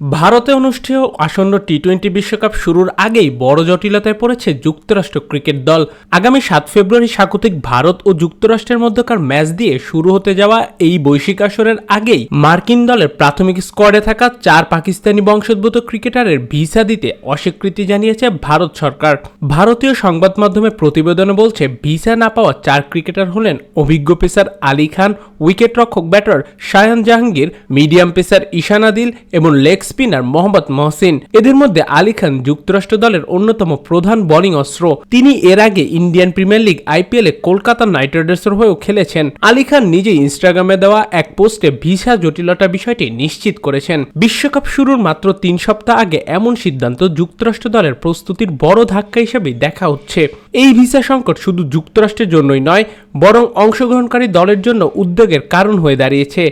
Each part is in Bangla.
ভারতে অনুষ্ঠেয় আসন্ন টি টোয়েন্টি বিশ্বকাপ শুরুর আগেই বড় জটিলতায় পড়েছে যুক্তরাষ্ট্র ক্রিকেট দল। আগামী সাত ফেব্রুয়ারি স্বাগতিক ভারত ও যুক্তরাষ্ট্রের মধ্যকার ম্যাচ দিয়ে শুরু হতে যাওয়া এই বৈশ্বিক আসরের আগেই মার্কিন দলের প্রাথমিক স্কোয়াডে থাকা চার পাকিস্তানি বংশোদ্ভূত ক্রিকেটারের ভিসা দিতে অস্বীকৃতি জানিয়েছে ভারত সরকার। ভারতীয় সংবাদ মাধ্যমে প্রতিবেদনে বলছে, ভিসা না পাওয়া চার ক্রিকেটার হলেন অভিজ্ঞ পেসার আলী খান উইকেট রক্ষক batter Shayan Jahangir, medium pacer Ishan Adil এবং লেগ স্পিনার মোহাম্মদ মহসিন। এদের মধ্যে আলী খান যুক্তরাষ্ট্র দলের অন্যতম প্রধান বোলিং অস্ত্র। তিনি এর আগে ইন্ডিয়ান প্রিমিয়ার লিগ আইপিএলে কলকাতা নাইট রাইডার্সের হয়েও খেলেছেন। আলী খান নিজে ইনস্টাগ্রামে দেওয়া এক পোস্টে ভিসা জটিলতা বিষয়টি নিশ্চিত করেছেন। বিশ্বকাপ শুরুর মাত্র তিন সপ্তাহ আগে এমন সিদ্ধান্ত যুক্তরাষ্ট্র দলের প্রস্তুতির বড় ধাক্কা হিসেবে দেখা হচ্ছে। এই ভিসা সংকট শুধু যুক্তরাষ্ট্রের জন্যই নয়, বরং অংশগ্রহণকারী দলের জন্য উদ্যোগের কারণ হয়ে দাঁড়িয়েছে।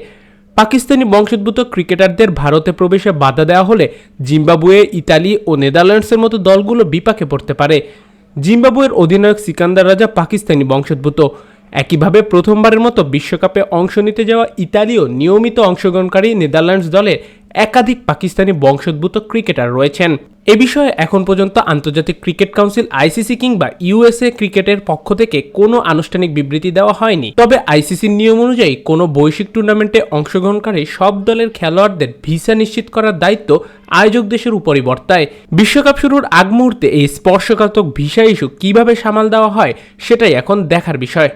পাকিস্তানি বংশোদ্ভূত ক্রিকেটারদের ভারতে প্রবেশে বাধা দেওয়া হলে জিম্বাবুয়ে, ইতালি ও নেদারল্যান্ডসের মতো দলগুলো বিপাকে পড়তে পারে। জিম্বাবুয়ের অধিনায়ক সিকান্দার রাজা পাকিস্তানি বংশোদ্ভূত। একইভাবে প্রথমবারের মতো বিশ্বকাপে অংশ নিতে যাওয়া ইতালিও নিয়মিত অংশগ্রহণকারী নেদারল্যান্ডস দলে একাধিক পাকিস্তানি বংশোদ্ভূত ক্রিকেটার রয়েছেন। এ বিষয়ে এখন পর্যন্ত আন্তর্জাতিক ক্রিকেট কাউন্সিল, আইসিসি কিংবা ইউএসএ ক্রিকেটের পক্ষ থেকে কোনো আনুষ্ঠানিক বিবৃতি দেওয়া হয়নি। তবে আইসিসির নিয়ম অনুযায়ী কোনো বৈশ্বিক টুর্নামেন্টে অংশগ্রহণকারী সব দলের খেলোয়াড়দের ভিসা নিশ্চিত করার দায়িত্ব আয়োজক দেশের উপরই বর্তায়। বিশ্বকাপ শুরুর আগ মুহূর্তে এই স্পর্শকাতক ভিসা ইস্যু কীভাবে সামাল দেওয়া হয় সেটাই এখন দেখার বিষয়।